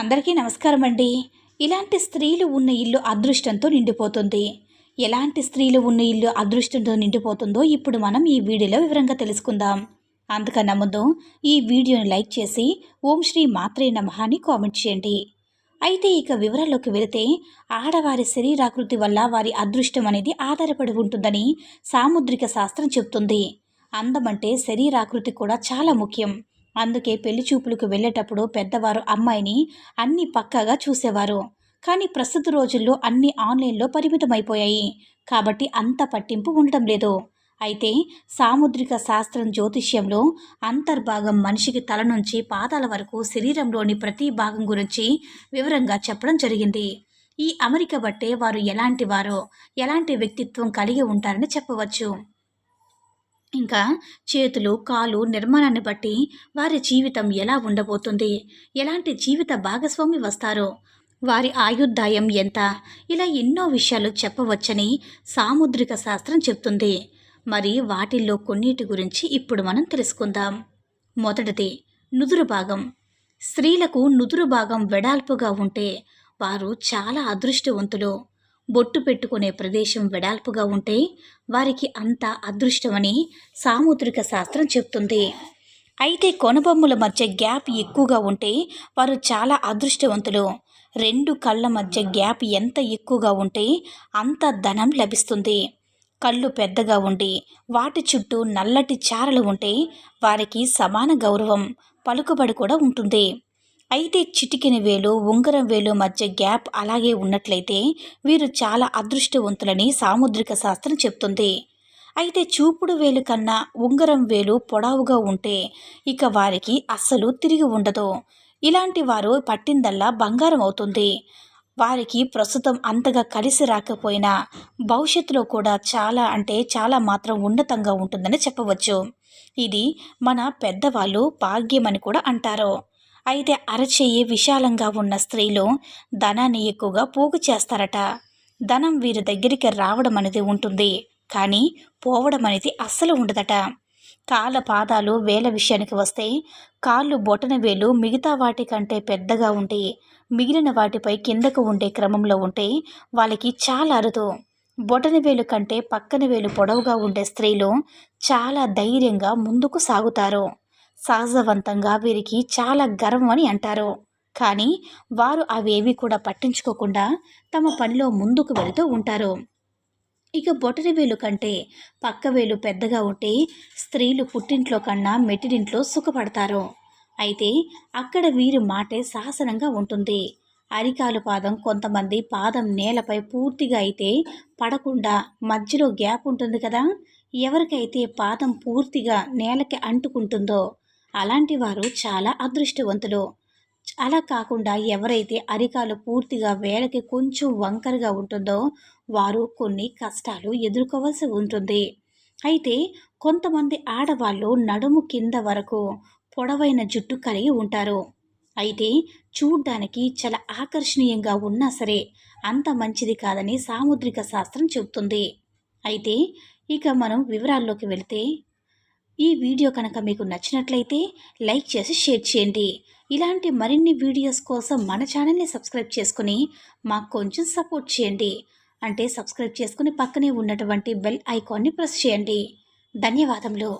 అందరికీ నమస్కారం అండి. ఇలాంటి స్త్రీలు ఉన్న ఇల్లు అదృష్టంతో నిండిపోతుంది. ఎలాంటి స్త్రీలు ఉన్న ఇల్లు అదృష్టంతో నిండిపోతుందో ఇప్పుడు మనం ఈ వీడియోలో వివరంగా తెలుసుకుందాం. అందుకన్నా ముందు ఈ వీడియోని లైక్ చేసి ఓం శ్రీ మాత్రే నమః అని కామెంట్ చేయండి. అయితే ఇక వివరాల్లోకి వెళితే ఆడవారి శరీరాకృతి వల్ల వారి అదృష్టం అనేది ఆధారపడి ఉంటుందని సాముద్రిక శాస్త్రం చెప్తుంది అందమంటే శరీరాకృతి కూడా చాలా ముఖ్యం. అందుకే పెళ్ళి చూపులకు వెళ్ళేటప్పుడు పెద్దవారు అమ్మాయిని అన్ని పక్కాగా చూసేవారు. కానీ ప్రస్తుత రోజుల్లో అన్ని ఆన్లైన్లో పరిమితమైపోయాయి. కాబట్టి అంత పట్టింపు ఉండటం లేదు. అయితే సాముద్రిక శాస్త్రం జ్యోతిష్యంలో అంతర్భాగం మనిషికి తల నుంచి పాదాల వరకు శరీరంలోని ప్రతి భాగం గురించి వివరంగా చెప్పడం జరిగింది. ఈ అమరిక బట్టే వారు ఎలాంటి వారో ఎలాంటి వ్యక్తిత్వం కలిగి ఉంటారని చెప్పవచ్చు. ఇంకా చేతులు కాలు నిర్మాణాన్ని బట్టి వారి జీవితం ఎలా ఉండబోతుంది? ఎలాంటి జీవిత భాగస్వామి వస్తారో? వారి ఆయుర్దాయం ఎంత? ఇలా ఎన్నో విషయాలు చెప్పవచ్చని సాముద్రిక శాస్త్రం చెప్తుంది. మరి వాటిల్లో కొన్నిటి గురించి ఇప్పుడు మనం తెలుసుకుందాం. మొదటిది నుదురు భాగం. స్త్రీలకు నుదురు భాగం వెడల్పుగా ఉంటే వారు చాలా అదృష్టవంతులు. బొట్టు పెట్టుకునే ప్రదేశం వెడల్పుగా ఉంటే వారికి అంత అదృష్టమని సాముద్రిక శాస్త్రం చెప్తుంది. అయితే కొనబొమ్మల మధ్య గ్యాప్ ఎక్కువగా ఉంటే వారు చాలా అదృష్టవంతులు. రెండు కళ్ళ మధ్య గ్యాప్ ఎంత ఎక్కువగా ఉంటే అంత ధనం లభిస్తుంది. కళ్ళు పెద్దగా ఉండి వాటి చుట్టూ నల్లటి చారలు ఉంటే వారికి సమాన గౌరవం పలుకుబడి కూడా ఉంటుంది. అయితే చిటికిన వేలు ఉంగరం వేలు మధ్య గ్యాప్ అలాగే ఉన్నట్లయితే వీరు చాలా అదృష్టవంతులని సాముద్రిక శాస్త్రం చెప్తుంది. అయితే చూపుడు వేలు కన్నా ఉంగరం వేలు పొడవుగా ఉంటే ఇక వారికి అస్సలు తిరిగి ఉండదు. ఇలాంటి వారు పట్టిందల్లా బంగారం అవుతుంది. వారికి ప్రస్తుతం అంతగా కలిసి రాకపోయినా భవిష్యత్తులో కూడా చాలా అంటే చాలా మాత్రం ఉన్నతంగా ఉంటుందని చెప్పవచ్చు. ఇది మన పెద్దవాళ్ళు భాగ్యమని కూడా అంటారు. అయితే అరచెయ్యి విశాలంగా ఉన్న స్త్రీలు ధనాన్ని ఎక్కువగా పోగు చేస్తారట. ధనం వీరి దగ్గరికి రావడం అనేది ఉంటుంది కానీ పోవడం అనేది అస్సలు ఉండదట. కాళ్ళ పాదాలు వేల విషయానికి వస్తే కాళ్ళు బొటన వేలు మిగతా వాటి కంటే పెద్దగా ఉండి మిగిలిన వాటిపై కిందకు ఉండే క్రమంలో ఉంటే వాళ్ళకి చాలా అరుదు. బొటన వేలు కంటే పక్కన వేలు పొడవుగా ఉండే స్త్రీలు చాలా ధైర్యంగా ముందుకు సాగుతారు. సహజవంతంగా వీరికి చాలా గర్వం అని అంటారు. కానీ వారు అవేవి కూడా పట్టించుకోకుండా తమ పనిలో ముందుకు వెళుతూ ఉంటారు. ఇక బొటరి వేలు కంటే పక్క వేలు పెద్దగా ఉంటే స్త్రీలు పుట్టింట్లో కన్నా మెట్టిడింట్లో సుఖపడతారు. అయితే అక్కడ వీరి మాటే శాసనంగా ఉంటుంది. అరికాలు పాదం కొంతమంది పాదం నేలపై పూర్తిగా అయితే పడకుండా మధ్యలో గ్యాప్ ఉంటుంది కదా? ఎవరికైతే పాదం పూర్తిగా నేలకి అంటుకుంటుందో అలాంటి వారు చాలా అదృష్టవంతులు. అలా కాకుండా ఎవరైతే అరికాలు పూర్తిగా వేలకి కొంచెం వంకరగా ఉంటుందో వారు కొన్ని కష్టాలు ఎదుర్కోవాల్సి ఉంటుంది. అయితే కొంతమంది ఆడవాళ్ళు నడుము కింద వరకు పొడవైన జుట్టు కలిగి ఉంటారు. అయితే చూడ్డానికి చాలా ఆకర్షణీయంగా ఉన్నా సరే అంత మంచిది కాదని సాముద్రిక శాస్త్రం చెబుతుంది. అయితే ఇక మనం వివరాల్లోకి వెళితే ఈ వీడియో కనుక మీకు నచ్చినట్లయితే లైక్ చేసి షేర్ చేయండి. ఇలాంటి మరిన్ని వీడియోస్ కోసం మన ఛానల్ని సబ్స్క్రైబ్ చేసుకుని మాకు కొంచెం సపోర్ట్ చేయండి. అంటే సబ్స్క్రైబ్ చేసుకుని పక్కనే ఉన్నటువంటి బెల్ ఐకాన్ని ప్రెస్ చేయండి. ధన్యవాదములు.